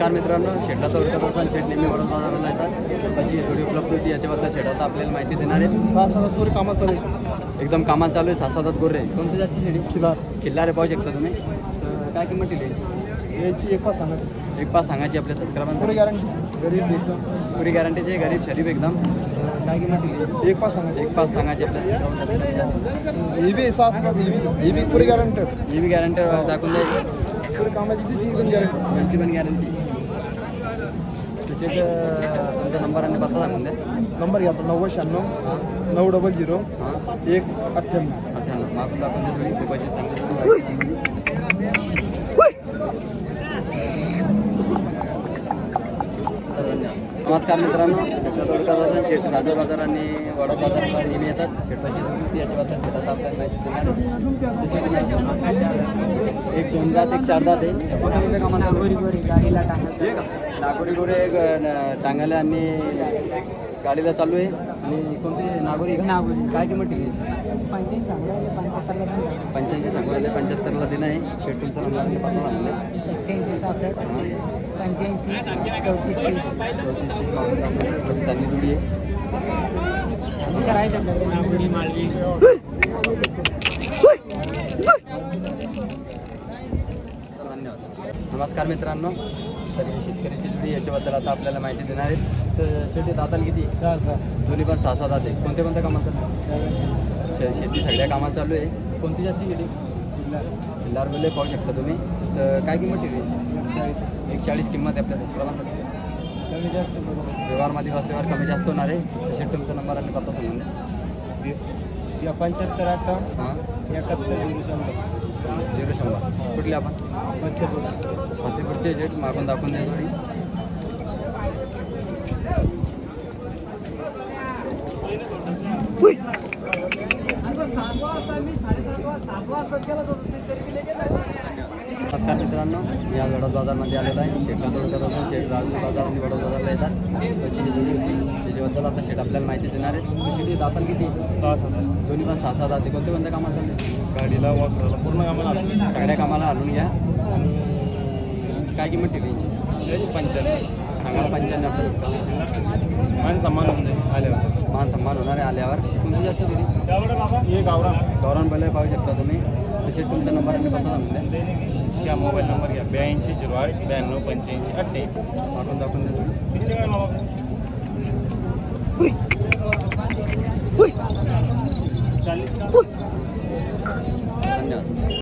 नमस्कार मित्रांनो शेटला चौकटापासून शेट नेहमी वडोद बाजाराला येतात. कशी थोडी उपलब्ध होती याच्याबद्दल शेटाचा आपल्याला माहिती देणार आहे. सात हजार पुरे कामात चालू एकदम कामात चालू आहे सात सात गोरे कोणती जातची शेडी? खिलार किल्लारे पाहू शकता तुम्ही. तर काय किंमत दिली याची? एक पाच सांगायची एक पाच सांगायची आपल्या पुरे सबस्क्रायबांना गॅरंटी गरीब एकदम. पुरी गॅरंटीची आहे गरीब शरीफ एकदम. तर काय किंमत दिली याची? एक पाच सांगायची. एक पाच सांगायची आपल्या सबस्क्रायबांसाठी ही बी पुरी दाखवून द्यायची पुरे गॅरंटी पण गॅरंटी अं, तुमचा नंबर आणि पत्ता सांगून द्या नंबर घ्या नव्वद शहाण्णव नऊ डबल झिरो हां एक अठ्ठ्याण्णव अठ्ठ्याण्णव खूप अशी चांगली तर धन्यवाद. नमस्कार मित्रांनो शेट शेट राजूर बाजार आणि वडोद बाजाराला नेहमी येतात शेटाची ती याच्याबद्दल शेटाचा आपल्याला माहिती देणार एक दोन दात एक चार दात आहे? नागोरी गोरे टांगायला आणि गाडीला चालू आहे. आणि कोणती नागोरी. काय किंमत ठेवली पंच्याऐंशी सांगू राहिले पंच्याहत्तरला देणं आहे. शेट तुमचा नंबर पत्ता सांगून द्या. सत्याऐंशी सहासष्ट. पंच्याऐंशी चौतीस तीस. चौतीस तीस मागून चांगली जुडी आहे. मालवी. नमस्कार मित्रांनो. तर शेतकऱ्याची जुडी याच्याबद्दल आता आपल्याला माहिती देणार आहे तर शेती दाताल किती? सहा सहा. दोन्ही पण सहा सात आहे कोणत्या कोणत्या कामात चालू शेती. सगळ्या कामात चालू आहे. कोणती जाती गेली किल्लार वेळे पाहू शकता तुम्ही. तर काय किंमत ठेवली? चाळीस एक चाळीस किंमत आहे आपल्या सबस्क्रायबांसाठी कमी जास्त व्यवहारमध्ये बसल्यावर कमी जास्त होणार आहे. तसे तुमचा नंबर आणि पत्ता सांगून द्या या पंच्याहत्तर अठ्ठावन्न. हां. एकाहत्तर शंभर. झिरो शंभर. कुठले आपण? फतेपूरचे जेट मागून दाखवून द्या थोडी नमस्कार मित्रांनो मी आज वडोद बाजारमध्ये आलेलो आहे. शेटला तोडकर असून शेट राजू बाजार आणि वडोद बाजारला येतात. त्याची ही त्याच्याबद्दल आता शेट आपल्याला माहिती देणार आहेत? तर शेती दाताल किती? सहा सहा दोन्ही पण सहा सहा दाते कोणते कोणत्या कामात चालले? गाडीला वापरायला पूर्ण कामाला सगळ्या कामाला आणून घ्या. आणि काय किंमत ठेवली यांची? पंच्याण्णव. सांगायला पंच्याण्णव आपल्याला. मान समान होऊन जाईल आल्यावर. मान सन्मान होणार आहे आल्यावर. तुमची जास्त तरी ये गावरा गौरव बैल पाहू शकता तुम्ही. तसे तुमचा नंबर आणि पत्ता द्या घ्या मोबाईल नंबर घ्या. ब्याऐंशी झिरो आठ ब्याण्णव पंच्याऐंशी अठ्ठ्याऐंशी आपण दाखवून देतो. चाळीस